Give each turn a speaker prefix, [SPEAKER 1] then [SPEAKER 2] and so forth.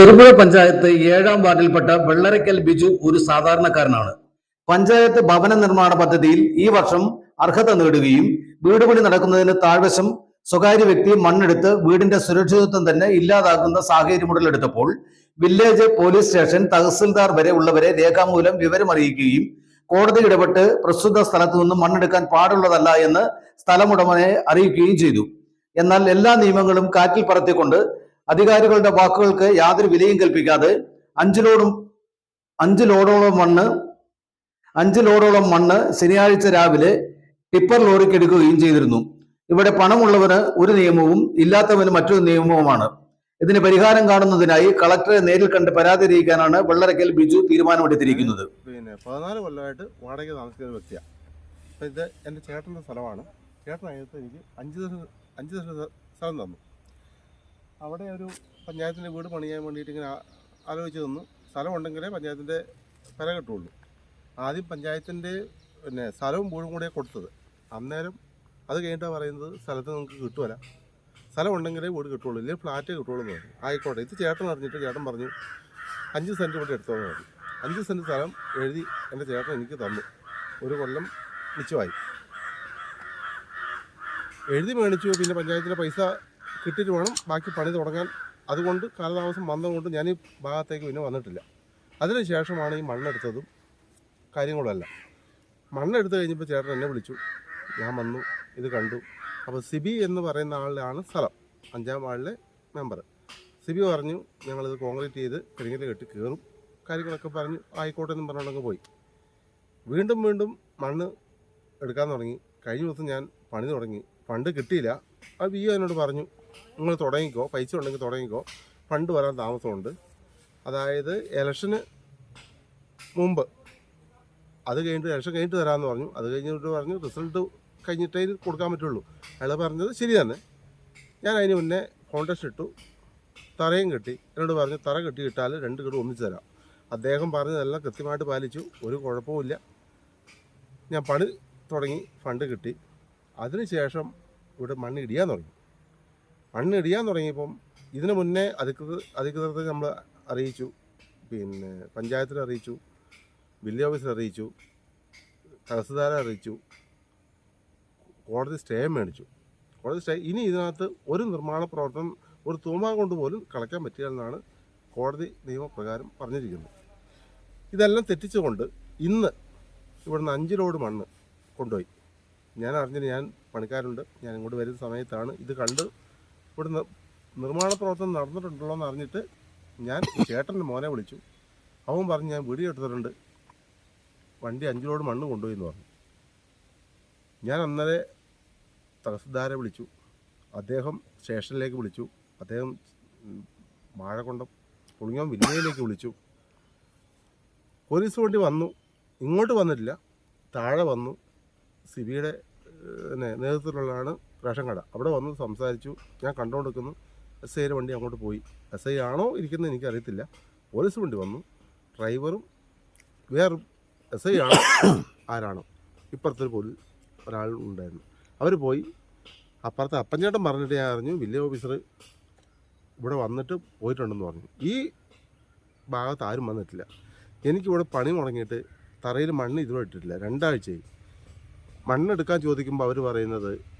[SPEAKER 1] ചെറുപുഴ പഞ്ചായത്ത് ഏഴാം വാർഡിൽപ്പെട്ട വെള്ളരയ്ക്കൽ ബിജു ഒരു സാധാരണക്കാരനാണ്. പഞ്ചായത്ത് ഭവന നിർമ്മാണ പദ്ധതിയിൽ ഈ വർഷം അർഹത നേടുകയും വീട് പണി നടക്കുന്നതിന് താഴ്വശം സ്വകാര്യ വ്യക്തി മണ്ണെടുത്ത് വീടിന്റെ സുരക്ഷിതത്വം തന്നെ ഇല്ലാതാക്കുന്ന സാഹചര്യം ഉടലെടുത്തപ്പോൾ വില്ലേജ് പോലീസ് സ്റ്റേഷൻ തഹസിൽദാർ വരെ ഉള്ളവരെ രേഖാമൂലം വിവരമറിയിക്കുകയും കോടതി ഇടപെട്ട് പ്രസ്തുത സ്ഥലത്തു നിന്നും മണ്ണെടുക്കാൻ പാടുള്ളതല്ല എന്ന് സ്ഥലമുടമനെ അറിയിക്കുകയും ചെയ്തു. എന്നാൽ എല്ലാ നിയമങ്ങളും കാറ്റിൽ പറത്തിക്കൊണ്ട് അധികാരികളുടെ വാക്കുകൾക്ക് യാതൊരു വിലയും കൽപ്പിക്കാതെ അഞ്ചിലോടും അഞ്ചു ലോഡോളം മണ്ണ് അഞ്ച് ലോഡോളം മണ്ണ് ശനിയാഴ്ച രാവിലെ ടിപ്പർ ലോറിക്ക് എടുക്കുകയും ചെയ്തിരുന്നു. ഇവിടെ പണമുള്ളവന് ഒരു നിയമവും ഇല്ലാത്തവന് മറ്റൊരു നിയമവുമാണ്. ഇതിന് പരിഹാരം കാണുന്നതിനായി കളക്ടറെ നേരിൽ കണ്ട് പരാതി അറിയിക്കാനാണ് വെള്ളരക്കൽ ബിജു തീരുമാനമെടുത്തിരിക്കുന്നത്.
[SPEAKER 2] പിന്നെ പതിനാല് കൊല്ലമായിട്ട് വാടക താമസിക്കുന്ന വ്യക്തിയാണ് ഇത് എന്റെ ചേട്ടന്റെ സ്ഥലമാണ്. ചേട്ടൻ അതിനകത്ത് എനിക്ക് അഞ്ച് ദിവസം അഞ്ച് ദിവസം സ്ഥലം തന്നു. അവിടെ ഒരു പഞ്ചായത്തിന്റെ വീട് പണിയാൻ വേണ്ടിയിട്ട് ഇങ്ങനെ ആലോചിച്ച് തന്നു സ്ഥലം ഉണ്ടെങ്കിലേ പഞ്ചായത്തിന്റെ പെര കിട്ടുള്ളൂ ആദ്യം പഞ്ചായത്തിന്റെ പിന്നെ സ്ഥലവും വീടും കൂടെ കൊടുത്തത്. അന്നേരം അത് കഴിഞ്ഞിട്ടാണ് പറയുന്നത് സ്ഥലത്ത് നിങ്ങൾക്ക് കിട്ടുമല്ല സ്ഥലം ഉണ്ടെങ്കിലേ വീട് കിട്ടുള്ളൂ ഇല്ലെങ്കിൽ ഫ്ലാറ്റ് കിട്ടുള്ളൂ എന്ന് പറഞ്ഞു. ആയിക്കോട്ടെ. ഇത് ചേട്ടൻ അറിഞ്ഞിട്ട് ചേട്ടൻ പറഞ്ഞു അഞ്ച് സെന്റ് ഇവിടെ എടുത്തോന്ന് പറഞ്ഞു. അഞ്ച് സെന്റ് സ്ഥലം എഴുതി എന്റെ ചേട്ടൻ എനിക്ക് തന്നു. ഒരു കൊല്ലം മിച്ചമായി. എഴുതി മേടിച്ചു. പിന്നെ പഞ്ചായത്തിലെ പൈസ കിട്ടിയിട്ട് വേണം ബാക്കി പണി തുടങ്ങാൻ. അതുകൊണ്ട് കാലതാമസം വന്നതുകൊണ്ട് ഞാൻ ഈ ഭാഗത്തേക്ക് പിന്നെ വന്നിട്ടില്ല. അതിനുശേഷമാണ് ഈ മണ്ണെടുത്തതും കാര്യങ്ങളുമെല്ലാം. മണ്ണെടുത്ത് കഴിഞ്ഞപ്പോൾ ചേട്ടൻ എന്നെ വിളിച്ചു. ഞാൻ വന്നു ഇത് കണ്ടു. അപ്പോൾ സിബി എന്ന് പറയുന്ന ആളിലാണ് സ്ഥലം. അഞ്ചാം വാർഡിലെ മെമ്പർ. സിബി പറഞ്ഞു ഞങ്ങളിത് കോൺക്രീറ്റ് ചെയ്ത് കരിങ്കൽ കെട്ടി കയറും കാര്യങ്ങളൊക്കെ പറഞ്ഞു ആയിക്കോട്ടെ എന്നും പറഞ്ഞുകൊണ്ടങ്ങ് പോയി. വീണ്ടും വീണ്ടും മണ്ണ് എടുക്കാൻ തുടങ്ങി. കഴിഞ്ഞ ദിവസം ഞാൻ പണി തുടങ്ങി. ഫണ്ട് കിട്ടിയില്ല. ആ വി എന്നോട് പറഞ്ഞു. നിങ്ങൾ തുടങ്ങിക്കോ പൈസ ഉണ്ടെങ്കിൽ തുടങ്ങിക്കോ. ഫണ്ട് വരാൻ താമസമുണ്ട്. അതായത് ഇലക്ഷന് മുമ്പ്. അത് കഴിഞ്ഞിട്ട് ഇലക്ഷൻ കഴിഞ്ഞിട്ട് തരാമെന്ന് പറഞ്ഞു. അത് കഴിഞ്ഞിട്ട് പറഞ്ഞു റിസൾട്ട് കഴിഞ്ഞിട്ടേ കൊടുക്കാൻ പറ്റുള്ളൂ. അയാൾ പറഞ്ഞത് ശരി തന്നെ. ഞാൻ അതിന് മുന്നേ കോൺടാക്ട് ഇട്ടു. തറയും കെട്ടി. എന്നോട് പറഞ്ഞു തറ കെട്ടി ഇട്ടാൽ രണ്ട് കിട്ടും ഒന്നിച്ച് തരാം. അദ്ദേഹം പറഞ്ഞതെല്ലാം കൃത്യമായിട്ട് പാലിച്ചു. ഒരു കുഴപ്പവുമില്ല ഞാൻ പണി തുടങ്ങി ഫണ്ട് കിട്ടി. അതിനുശേഷം ഇവിടെ മണ്ണ് ഇടിയാൻ തുടങ്ങി. മണ്ണ് ഇടിയാൻ തുടങ്ങിയപ്പം ഇതിനു മുന്നേ അധികൃത അധികൃതർക്ക് നമ്മൾ അറിയിച്ചു. പിന്നെ പഞ്ചായത്തിൽ അറിയിച്ചു. വില്ലേജ് ഓഫീസിൽ അറിയിച്ചു. തഹസിൽദാരെ അറിയിച്ചു. കോടതി സ്റ്റേ മേടിച്ചു. കോടതി സ്റ്റേ ഇനി ഇതിനകത്ത് ഒരു നിർമ്മാണ പ്രവർത്തനം ഒരു തൂമാ കൊണ്ട് പോലും കളയ്ക്കാൻ പറ്റില്ലെന്നാണ് കോടതി നിയമപ്രകാരം പറഞ്ഞിരിക്കുന്നത്. ഇതെല്ലാം തെറ്റിച്ചുകൊണ്ട് ഇന്ന് ഇവിടുന്ന് അഞ്ച് ലോഡ് മണ്ണ് കൊണ്ടുപോയി. ഞാൻ അറിഞ്ഞിട്ട് ഞാൻ പണിക്കാരുണ്ട്. ഞാൻ ഇങ്ങോട്ട് വരുന്ന സമയത്താണ് ഇത് കണ്ട് ഇവിടുന്ന് നിർമ്മാണ പ്രവർത്തനം നടന്നിട്ടുണ്ടല്ലോ എന്ന് അറിഞ്ഞിട്ട് ഞാൻ ചേട്ടന്റെ മോനെ വിളിച്ചു. അവൻ പറഞ്ഞ് ഞാൻ വീഡിയോ എടുത്തിട്ടുണ്ട് വണ്ടി അഞ്ചിലോട് മണ്ണ് കൊണ്ടുപോയി എന്ന് പറഞ്ഞു. ഞാൻ അന്നേരെ തഹസിൽദാരെ വിളിച്ചു. അദ്ദേഹം സ്റ്റേഷനിലേക്ക് വിളിച്ചു. അദ്ദേഹം വാഴക്കൊണ്ടം പുളിങ്ങോം വില്ലേജിലേക്ക് വിളിച്ചു. പോലീസ് വണ്ടി വന്നു. ഇങ്ങോട്ട് വന്നിട്ടില്ല. താഴെ വന്നു. സിബിയുടെ നേതൃത്വത്തിലുള്ളതാണ് റേഷൻ കട അവിടെ വന്ന് സംസാരിച്ചു. ഞാൻ കണ്ടുകൊണ്ടിരിക്കുന്നു എസ് ഐയുടെ വണ്ടി അങ്ങോട്ട് പോയി. എസ് ഐ ആണോ ഇരിക്കുന്നത് എനിക്കറിയത്തില്ല. പോലീസ് വണ്ടി വന്നു. ഡ്രൈവറും വേറെ എസ് ഐ ആണോ. ആരാണോ? ഇപ്പുറത്തൊരു പോലീസ് ഒരാൾ ഉണ്ടായിരുന്നു. അവർ പോയി. അപ്പുറത്തെ അപ്പഞ്ചേട്ടൻ പറഞ്ഞിട്ട് ഞാൻ അറിഞ്ഞു. വില്ലേജ് ഓഫീസർ ഇവിടെ വന്നിട്ട് പോയിട്ടുണ്ടെന്ന് പറഞ്ഞു. ഈ ഭാഗത്ത് ആരും വന്നിട്ടില്ല. എനിക്കിവിടെ പണി മുടങ്ങിയിട്ട് തറയിൽ മണ്ണ് ഇതുവരെ ഇട്ടിട്ടില്ല. രണ്ടാഴ്ചയായി. മണ്ണെടുക്കാൻ ചോദിക്കുമ്പോൾ അവർ പറയുന്നത്